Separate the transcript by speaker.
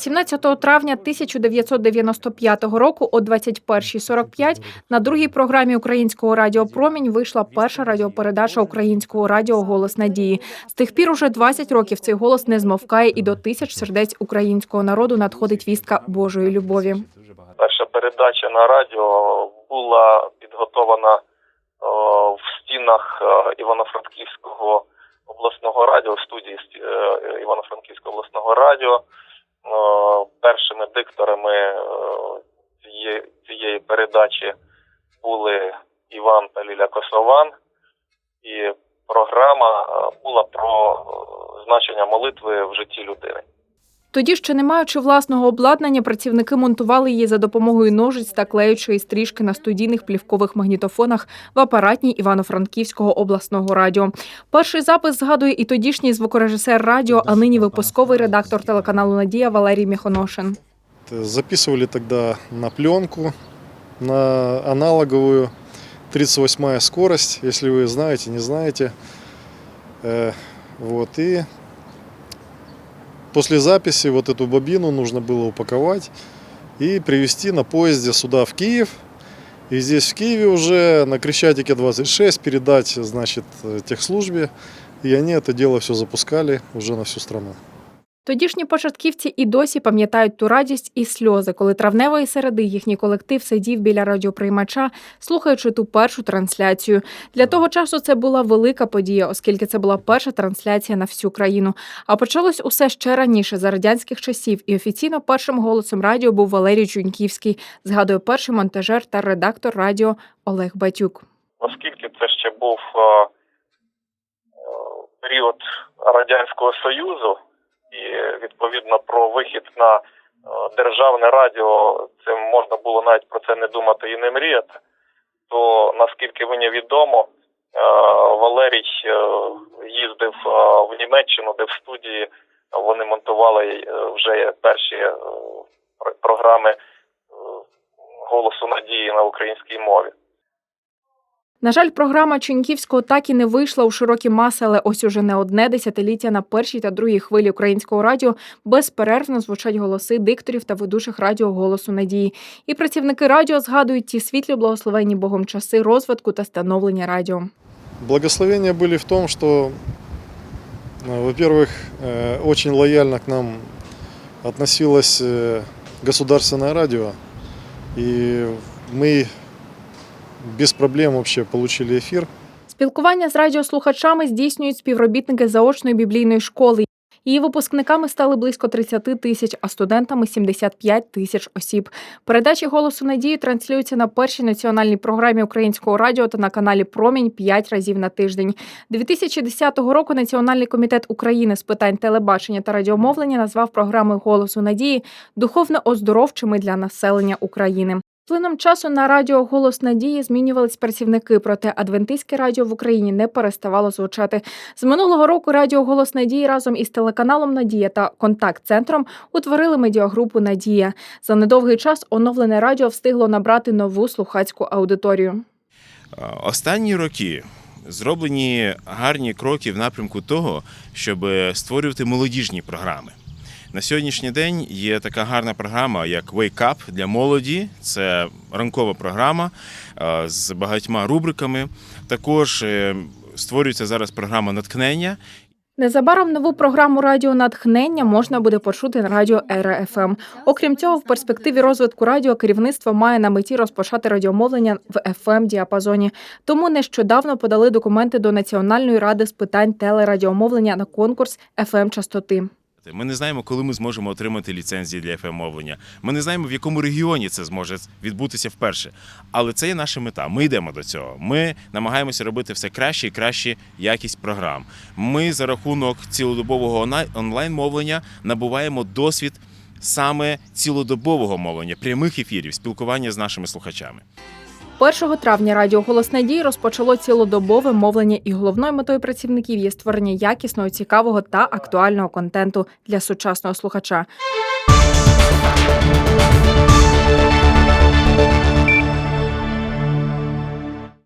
Speaker 1: 17 травня 1995 року о 21.45 на другій програмі Українського радіо Промінь вийшла перша радіопередача Українського радіо Голос Надії. З тих пір уже 20 років цей голос не змовкає, і до тисяч сердець українського народу надходить вістка Божої любові.
Speaker 2: Перша передача на радіо була підготована о, в стінах Івано-Франківського обласного радіо, в студії е, Івано-Франківського обласного радіо. О, Першими дикторами е, цієї, передачі були Іван та Ліля Косован, і програма е, була про е, значення молитви в житті людини.
Speaker 1: Тоді, ще не маючи власного обладнання, працівники монтували її за допомогою ножиць та клеючої стрічки на студійних плівкових магнітофонах в апаратній Івано-Франківського обласного радіо. Перший запис згадує і тодішній звукорежисер радіо, а нині випусковий редактор телеканалу Надія Валерій Міхоношин.
Speaker 3: Записывали тогда на пленку, на аналоговую 38 скорость, если вы знаете, не знаете. Э, Вот, и после записи вот эту бобину нужно было упаковать и привезти на поезде сюда в Киев. И здесь в Киеве уже на Крещатике 26 передать, значит, э, техслужбе. И они это дело все запускали уже на всю страну.
Speaker 1: Тодішні початківці і досі пам'ятають ту радість і сльози, коли травневої середи їхній колектив сидів біля радіоприймача, слухаючи ту першу трансляцію. Для того часу це була велика подія, оскільки це була перша трансляція на всю країну. А почалось усе ще раніше за радянських часів, і офіційно першим голосом радіо був Валерій Чуньківський, згадує перший монтажер та редактор радіо Олег Батюк.
Speaker 2: оскільки це ще був е, е, період Радянського Союзу, і відповідно про вихід на е, державне радіо, це можна було навіть про це не думати і не мріяти. То наскільки мені відомо, е, Валерій е, їздив в Німеччину, де в студії вони монтували вже перші програми голосу надії на українській мові.
Speaker 1: На жаль, програма Чуньківського так і не вийшла у широкі маси, але ось уже не одне десятиліття на першій та другій хвилі українського радіо безперервно звучать голоси дикторів та ведучих радіо голосу надії. І працівники радіо згадують ті світлі благословенні Богом часи розвитку та становлення радіо.
Speaker 3: Благословения были в том, что, э, во-первых, э, очень лояльно к нам относилось э, государственное радио, и мы без проблем вообще получили эфир.
Speaker 1: Спілкування з радіослухачами здійснюють співробітники заочної біблійної школи. Її випускниками стали близько 30 тисяч, а студентами 75 тисяч осіб. Передачі голосу надії транслюються на першій національній програмі українського радіо та на каналі Промінь 5 разів на тиждень. 2010 року Національний комітет України з питань телебачення та радіомовлення назвав програми голосу надії духовно оздоровчими для населення України. Плином часу на радіо Голос Надії змінювались працівники, проте адвентистське радіо в Україні не переставало звучати. З минулого року радіо Голос Надії разом із телеканалом Надія та контакт-центром утворили медіагрупу Надія. За недовгий час оновлене радіо встигло набрати нову слухацьку аудиторію.
Speaker 4: Останні роки зроблені гарні кроки в напрямку того, щоб створювати молодіжні програми. На сьогоднішній день є така гарна програма, як Wake Up для молоді. Це ранкова програма е, з багатьма рубриками. Також е, створюється зараз програма натхнення,
Speaker 1: Незабаром нову програму радіо натхнення можна буде почути на радіо Ера ФМ. Окрім цього, в перспективі розвитку радіо керівництво має на меті розпочати радіомовлення в fm діапазоні. Тому нещодавно подали документи до Національної ради з питань телерадіомовлення на конкурс fm частоти.
Speaker 4: Ми не знаємо, коли ми зможемо отримати ліцензії для fm мовлення. Ми не знаємо, в якому регіоні це зможе відбутися вперше. Але це є наша мета. Ми йдемо до цього. Ми намагаємося робити все краще і краще якість програм. Ми за рахунок цілодобового онлайн мовлення набуваємо досвід саме цілодобового мовлення, прямих ефірів, спілкування з нашими слухачами.
Speaker 1: 1 травня радіо Голос Надії розпочало цілодобове мовлення, і головною метою працівників є створення якісного, цікавого та актуального контенту для сучасного слухача.